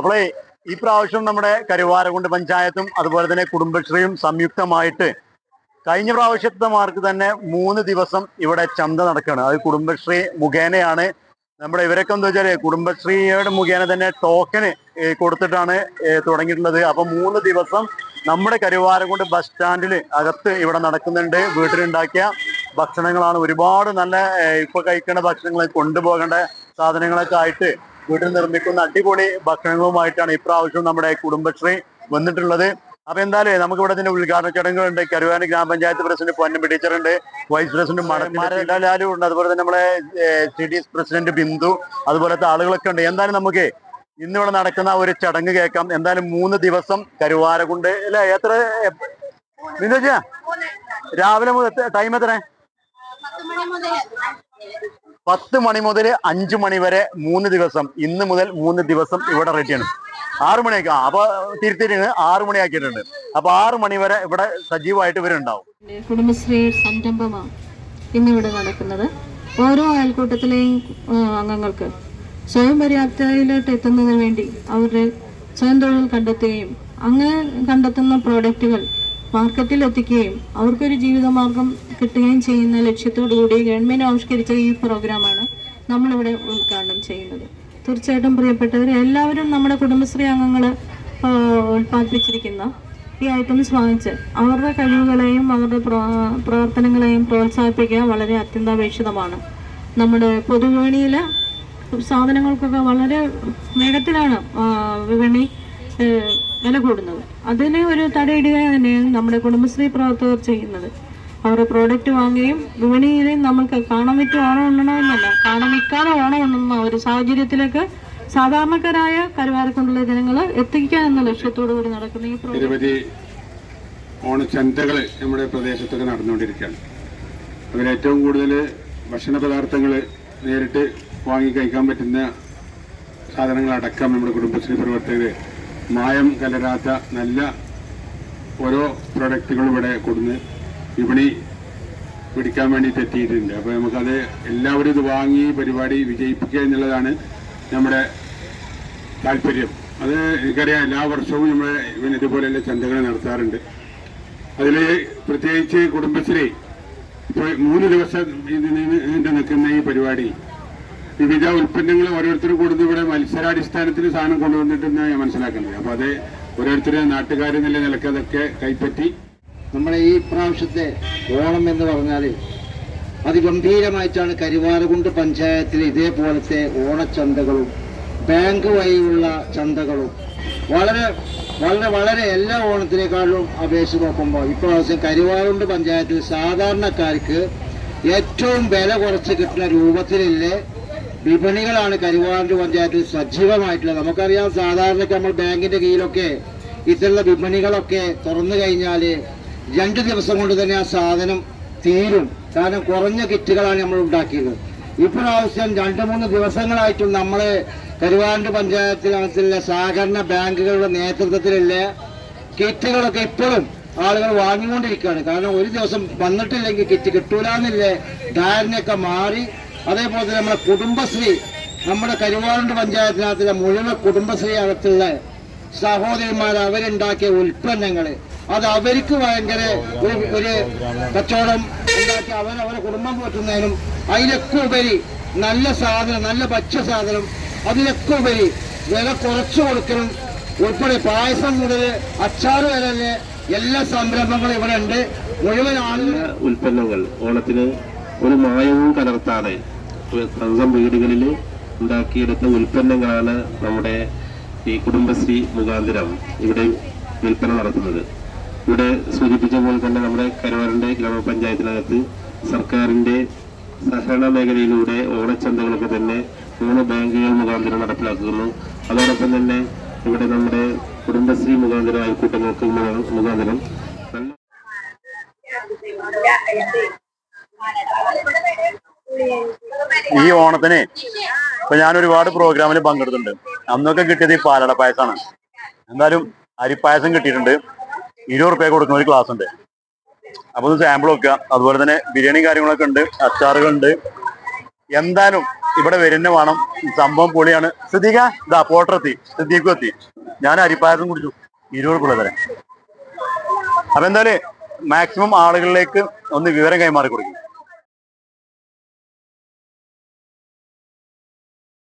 അപ്പോളേ ഈ പ്രാവശ്യം നമ്മുടെ കരുവാരകുണ്ട് പഞ്ചായത്തും അതുപോലെ തന്നെ കുടുംബശ്രീയും സംയുക്തമായിട്ട് കഴിഞ്ഞ പ്രാവശ്യത്തെ മാർക്ക് തന്നെ മൂന്ന് ദിവസം ഇവിടെ ചന്ത നടക്കുകയാണ്. അത് കുടുംബശ്രീ മുഖേനയാണ്. നമ്മുടെ ഇവരൊക്കെ എന്താ വെച്ചാൽ കുടുംബശ്രീയുടെ മുഖേന തന്നെ ടോക്കന് കൊടുത്തിട്ടാണ് തുടങ്ങിയിട്ടുള്ളത്. അപ്പൊ മൂന്ന് ദിവസം നമ്മുടെ കരുവാരകുണ്ട് ബസ് സ്റ്റാൻഡിൽ അകത്ത് ഇവിടെ നടക്കുന്നുണ്ട്. വീട്ടിലുണ്ടാക്കിയ ഭക്ഷണങ്ങളാണ്. ഒരുപാട് നല്ല ഇപ്പൊ കഴിക്കേണ്ട ഭക്ഷണങ്ങൾ കൊണ്ടുപോകേണ്ട സാധനങ്ങളൊക്കെ ആയിട്ട് വീട്ടിൽ നിർമ്മിക്കുന്ന അടിപൊളി ഭക്ഷണങ്ങളുമായിട്ടാണ് ഇപ്രാവശ്യം നമ്മുടെ കുടുംബശ്രീ വന്നിട്ടുള്ളത്. അപ്പൊ എന്തായാലും നമുക്ക് ഇവിടെ തന്നെ ഉദ്ഘാടന ചടങ്ങുകളുണ്ട്. കരുവാന ഗ്രാമപഞ്ചായത്ത് പ്രസിഡന്റ് പൊന്നമ്പി ടീച്ചറുണ്ട് വൈസ് പ്രസിഡന്റ് മടലാലും ഉണ്ട് അതുപോലെ തന്നെ നമ്മളെ C D S president Bindu അതുപോലത്തെ ആളുകളൊക്കെ ഉണ്ട്. എന്തായാലും നമുക്ക് ഇന്നിവിടെ നടക്കുന്ന ഒരു ചടങ്ങ് കേൾക്കാം. എന്തായാലും മൂന്ന് ദിവസം കരുവാര കരുവാരകുണ്ട്. അല്ലെ എത്ര ബിന്ദു രാവിലെ മുതൽ ടൈം എത്ര പത്ത് മണി മുതൽ അഞ്ചു മണി വരെ മൂന്ന് ദിവസം ഇന്ന് മുതൽ മൂന്ന് ദിവസം ഇവിടെ റെഡിയാണ് ആറു മണിയൊക്കെ അപ്പൊ തിരുത്തിരിങ്ങ് ആറു മണിയാക്കിയിട്ടുണ്ട് അപ്പൊ ആറു മണി വരെ ഇവിടെ സജീവമായിട്ട് ഇവരുണ്ടാവും. കുടുംബശ്രീ സംരംഭമാണ് ഇന്നിവിടെ നടക്കുന്നത്. ഓരോ അയൽക്കൂട്ടത്തിലെയും അംഗങ്ങൾക്ക് സ്വയം പര്യാപ്തതയിലോട്ട് എത്തുന്നതിന് വേണ്ടി അവരുടെ സ്വയം തൊഴിൽ കണ്ടെത്തുകയും അങ്ങനെ കണ്ടെത്തുന്ന പ്രോഡക്റ്റുകൾ മാർക്കറ്റിൽ എത്തിക്കുകയും അവർക്കൊരു ജീവിതമാർഗം കിട്ടുകയും ചെയ്യുന്ന ലക്ഷ്യത്തോടു കൂടി ഗവൺമെന്റ് ആവിഷ്കരിച്ച ഈ പ്രോഗ്രാമാണ് നമ്മളിവിടെ ഉദ്ഘാടനം ചെയ്യുന്നത്. തീർച്ചയായിട്ടും പ്രിയപ്പെട്ടവർ എല്ലാവരും നമ്മുടെ കുടുംബശ്രീ അംഗങ്ങൾ ഉൽപ്പാദിപ്പിച്ചിരിക്കുന്ന ഈ ഐറ്റംസ് വാങ്ങിച്ച് അവരുടെ കഴിവുകളെയും അവരുടെ പ്രവർത്തനങ്ങളെയും പ്രോത്സാഹിപ്പിക്കുക വളരെ അത്യന്താപേക്ഷിതമാണ്. നമ്മുടെ പൊതുവിപണിയിൽ സാധനങ്ങൾക്കൊക്കെ വളരെ വേഗത്തിലാണ് വിപണി വില കൂടുന്നത് അതിന് ഒരു തടയിടുക തന്നെയാണ് നമ്മുടെ കുടുംബശ്രീ പ്രവർത്തകർ ചെയ്യുന്നത്. അവരുടെ പ്രോഡക്റ്റ് വാങ്ങുകയും വിപണിയിൽ നമുക്ക് കാണാൻ വിറ്റ് ഓണം ഉണ്ണണമെന്നല്ല കാണാൻ വിൽക്കാതെ ഓണം ഉണ്ണുന്ന ഒരു സാഹചര്യത്തിലേക്ക് സാധാരണക്കാരായ കരുവാരക്കൊണ്ടുള്ള ജനങ്ങൾ എത്തിക്കാൻ എന്ന ലക്ഷ്യത്തോടു കൂടി നടക്കുന്ന ഈ നിരവധി ഓണച്ചന്തകൾ നമ്മുടെ പ്രദേശത്തൊക്കെ നടന്നുകൊണ്ടിരിക്കുകയാണ്. അതിൽ ഏറ്റവും കൂടുതൽ ഭക്ഷണ പദാർത്ഥങ്ങൾ നേരിട്ട് വാങ്ങി കഴിക്കാൻ പറ്റുന്ന സാധനങ്ങളടക്കം നമ്മുടെ കുടുംബശ്രീ പ്രവർത്തകർ മായം കലരാത്ത നല്ല ഓരോ പ്രൊഡക്റ്റുകളും ഇവിടെ കൊടുന്ന് വിപണി പിടിക്കാൻ വേണ്ടിയിട്ട് എത്തിയിട്ടുണ്ട്. അപ്പോൾ നമുക്കത് എല്ലാവരും ഇത് വാങ്ങി പരിപാടി വിജയിപ്പിക്കുക എന്നുള്ളതാണ് നമ്മുടെ താല്പര്യം. അത് എനിക്കറിയാം എല്ലാ വർഷവും നമ്മൾ ഇവൻ ഇതുപോലെയുള്ള ചന്തകൾ നടത്താറുണ്ട്. അതിൽ പ്രത്യേകിച്ച് കുടുംബശ്രീ. ഇപ്പോൾ മൂന്ന് ദിവസം ഇത് നിന്ന് നിൽക്കുന്ന ഈ പരിപാടി വിവിധ ഉൽപ്പന്നങ്ങൾ ഓരോരുത്തരും കൊടുത്ത് ഇവിടെ മത്സരാടിസ്ഥാനത്തിൽ സാധനം കൊണ്ടുവന്നിട്ടെന്ന് ഞാൻ മനസ്സിലാക്കുന്നത്. അപ്പോൾ അത് ഓരോരുത്തരും നാട്ടുകാരെന്നുള്ള നിലയ്ക്ക് അതൊക്കെ കൈപ്പറ്റി നമ്മുടെ ഈ പ്രാവശ്യത്തെ ഓണം എന്ന് പറഞ്ഞാൽ അതിഗംഭീരമായിട്ടാണ് കരുവാരകുണ്ട് പഞ്ചായത്തിൽ ഇതേപോലത്തെ ഓണച്ചന്തകളും ബാങ്ക് വഴിയുള്ള ചന്തകളും. വളരെ വളരെ വളരെ എല്ലാ ഓണത്തിനേക്കാളും അപേക്ഷിച്ച് നോക്കുമ്പോൾ ഇപ്രാവശ്യം കരുവാരുണ്ട് പഞ്ചായത്തിൽ സാധാരണക്കാർക്ക് ഏറ്റവും വില കുറച്ച് കിട്ടുന്ന രൂപത്തിലുള്ള വിപണികളാണ് കരുവാരുണ്ട് പഞ്ചായത്തിൽ സജീവമായിട്ടുള്ളത്. നമുക്കറിയാം സാധാരണ നമ്മൾ ബാങ്കിന്റെ കീഴിലൊക്കെ ഇത്തരത്തിലുള്ള വിപണികളൊക്കെ തുറന്നു കഴിഞ്ഞാൽ രണ്ട് ദിവസം കൊണ്ട് തന്നെ ആ സാധനം തീരും. കാരണം കുറഞ്ഞ കിറ്റുകളാണ് നമ്മൾ ഉണ്ടാക്കിയത്. ഇപ്രാവശ്യം രണ്ട് മൂന്ന് ദിവസങ്ങളായിട്ടും നമ്മളെ കരുവാണ്ട് പഞ്ചായത്തിനകത്തുള്ള സഹകരണ ബാങ്കുകളുടെ നേതൃത്വത്തിലുള്ള കിറ്റുകളൊക്കെ ഇപ്പോഴും ആളുകൾ വാങ്ങിക്കൊണ്ടിരിക്കുകയാണ്. കാരണം ഒരു ദിവസം വന്നിട്ടില്ലെങ്കിൽ കിറ്റ് കിട്ടൂലെന്നില്ലേ? ധാരണയൊക്കെ മാറി അതേപോലെ തന്നെ നമ്മുടെ കുടുംബശ്രീ നമ്മുടെ കരുവാറുണ്ട് പഞ്ചായത്തിനകത്തിലെ മുഴുവൻ കുടുംബശ്രീ അകത്തുള്ള സഹോദരന്മാർ അവരുണ്ടാക്കിയ ഉൽപ്പന്നങ്ങൾ അത് അവർക്ക് ഭയങ്കര ഒരു ഒരു കച്ചവടം ഉണ്ടാക്കി അവർ കുടുംബം പോറ്റുന്നതിനും അതിലൊക്കെ ഉപരി നല്ല സാധനം നല്ല ഭക്ഷ്യ സാധനം അതിലൊക്കെ ഉപരി വില കുറച്ചു കൊടുക്കണം ഉൾപ്പെടെ പായസം മുതൽ അച്ചാറ് വരെ എല്ലാ സംരംഭങ്ങളും ഇവിടെ ഉണ്ട്. മുഴുവൻ ആളുകൾ ഉൽപ്പന്നങ്ങൾ ഓണത്തിന് ഒരു മായവും കലർത്താതെ സ്വന്തം വീടുകളിൽ ഉണ്ടാക്കിയെടുത്ത ഉൽപ്പന്നങ്ങളാണ് നമ്മുടെ ഈ കുടുംബശ്രീ മുഖാന്തരം ഇവിടെ വിൽപ്പന നടത്തുന്നത്. ഇവിടെ സൂചിപ്പിച്ച പോലെ തന്നെ നമ്മുടെ കരുവാരന്റെ ഗ്രാമപഞ്ചായത്തിനകത്ത് സർക്കാരിന്റെ സഹകരണ മേഖലയിലൂടെ ഓണച്ചന്തകളൊക്കെ തന്നെ മൂന്ന് ബാങ്കുകൾ മുഖാന്തരം നടപ്പിലാക്കുന്നു. അതോടൊപ്പം തന്നെ ഇവിടെ നമ്മുടെ കുടുംബശ്രീ മുഖാന്തരം അയൽക്കൂട്ടങ്ങൾക്ക് മുഖാന്തരം നല്ല ഈ ഓണത്തിന് ഇപ്പൊ ഞാൻ ഒരുപാട് പ്രോഗ്രാമിൽ പങ്കെടുത്തിട്ടുണ്ട്. അന്നൊക്കെ കിട്ടിയത് ഈ പാലട പായസമാണ് എന്തായാലും അരിപ്പായസം കിട്ടിയിട്ടുണ്ട്. ഇരുപത് റുപ്യ കൊടുക്കുന്ന ഒരു ക്ലാസ് ഉണ്ട്. അപ്പൊ ഒന്ന് സാമ്പിൾ വെക്കുക അതുപോലെ തന്നെ ബിരിയാണി കാര്യങ്ങളൊക്കെ ഉണ്ട്. അച്ചാറുകളുണ്ട്. എന്തായാലും ഇവിടെ വരുന്ന വേണം. സംഭവം പൊളിയാണ്. സിദ്ദീഖ ഇതാ പോട്ടറെത്തി സിദ്ദീഖും എത്തി. ഞാൻ അരിപ്പായസം കുടിച്ചു. ഇരുപത് റുപ്യ തരാം. അപ്പൊ എന്തായാലും മാക്സിമം ആളുകളിലേക്ക് ഒന്ന് വിവരം കൈമാറി കൊടുക്കും.